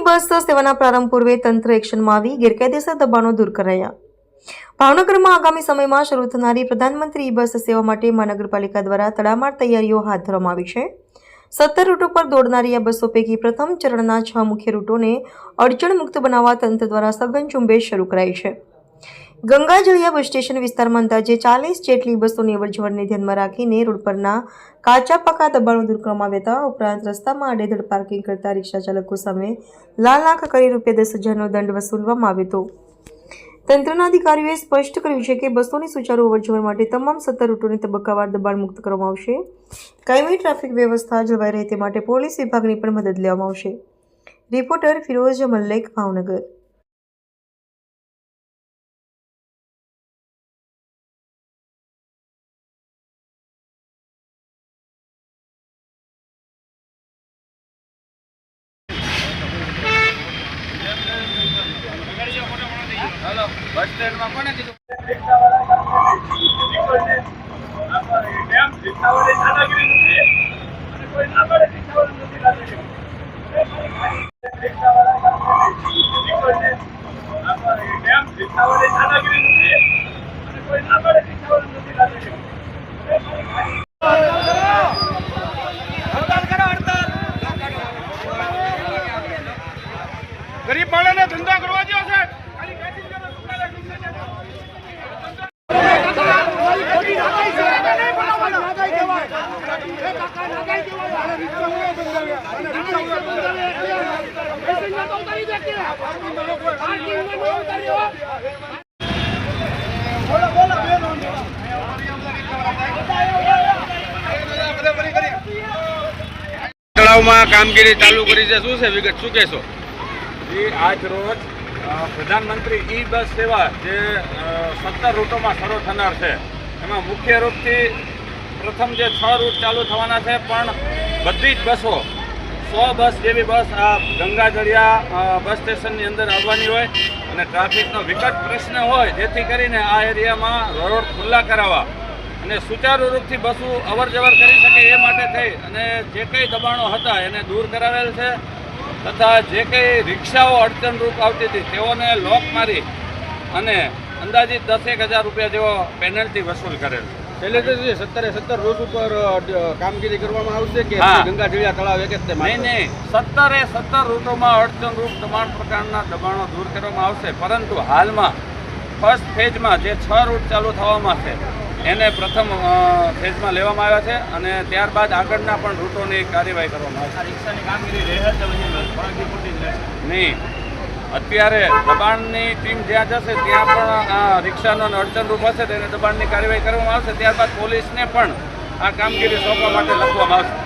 બસ સેવાના પ્રારંભ પૂર્વે તંત્ર એક્શનમાં આવી ગેરકાયદેસર દબાણો દૂર કરાયા. ભાવનગરમાં આગામી સમયમાં શરૂ થનારી પ્રધાનમંત્રી ઈ બસ સેવા માટે મહાનગરપાલિકા દ્વારા તડામાર તૈયારીઓ હાથ ધરવામાં આવી છે. સત્તર રૂટો પર દોડનારી આ બસો પૈકી પ્રથમ ચરણના છ મુખ્ય રૂટોને અડચણ મુક્ત બનાવવા તંત્ર દ્વારા સઘન ઝુંબેશ શરૂ કરાઈ છે. ગંગાજળિયા બસ સ્ટેશન વિસ્તારમાં અંદાજે ચાલીસ જેટલી બસોની અવરજવરને ધ્યાનમાં રાખીને રોડ પરના કાચા પાકા દબાણો દૂર કરવામાં આવ્યા હતા. ઉપરાંત રસ્તામાં આડેધડ પાર્કિંગ કરતા રિક્ષા ચાલકો સામે લાલ આંખ કરી રૂપિયા દસ હજારનો દંડ વસૂલવામાં આવ્યો હતો. તંત્રના અધિકારીઓએ સ્પષ્ટ કર્યું છે કે બસોની સુચારુ અવરજવર માટે તમામ સત્તર રૂટોને તબક્કાવાર દબાણ મુક્ત કરવામાં આવશે. કાયમી ટ્રાફિક વ્યવસ્થા જળવાઈ રહે તે માટે પોલીસ વિભાગની પણ મદદ લેવામાં આવશે. રિપોર્ટર ફિરોઝ મલ્લેક, ભાવનગર. હાલો બસ સ્ટેન્ડમાં કોને કીધું? ગરીબ તળાવમાં કામગીરી ચાલુ કરી છે. શું છે વિગત? શું કહેશો? એ આજ રોજ પ્રધાનમંત્રી ઈ બસ સેવા જે સત્તર રૂટોમાં શરૂ થનાર છે, એમાં મુખ્ય રૂપથી પ્રથમ જે છ રૂટ ચાલુ થવાના છે, પણ બધી જ બસો સો બસ જેવી બસ આ ગંગાજળિયા બસ સ્ટેશનની અંદર આવવાની હોય અને ટ્રાફિકનો વિકટ પ્રશ્ન હોય, જેથી કરીને આ એરિયામાં રોડ ખુલ્લા કરાવવા અને સુચારુ રૂપથી બસો અવર જવર કરી શકે એ માટે થઈ અને જે કંઈ દબાણો હતા એને દૂર કરાવેલ છે તથા જે કંઈ રિક્ષાઓ અડચણરૂપ આવતી હતી તેઓને લોક મારી અને અંદાજિત દસેક હજાર રૂપિયા જેવો પેનલ્ટી વસૂલ કરેલ છેલ્લે તો જે સત્તરે સત્તર રૂટ ઉપર કામગીરી કરવામાં આવશે કે. ગંગા જળિયા તળાવ એક જ? નહીં નહીં સત્તરે સત્તર રૂટોમાં અડચણરૂપ તમામ પ્રકારના દબાણો દૂર કરવામાં આવશે પરંતુ હાલમાં ફર્સ્ટ ફેઝમાં જે છ રૂટ ચાલુ થવામાં છે એને પ્રથમ ફેઝમાં લેવામાં આવ્યા છે અને ત્યારબાદ આગળના પણ રૂટોની કાર્યવાહી કરવામાં આવશે નહીં અત્યારે દબાણની ટીમ જ્યાં જશે ત્યાં પણ આ રિક્ષાનો અને અડચણરૂપ હશે તેને દબાણની કાર્યવાહી કરવામાં આવશે. ત્યારબાદ પોલીસને પણ આ કામગીરી સોંપવા માટે લખવામાં આવશે.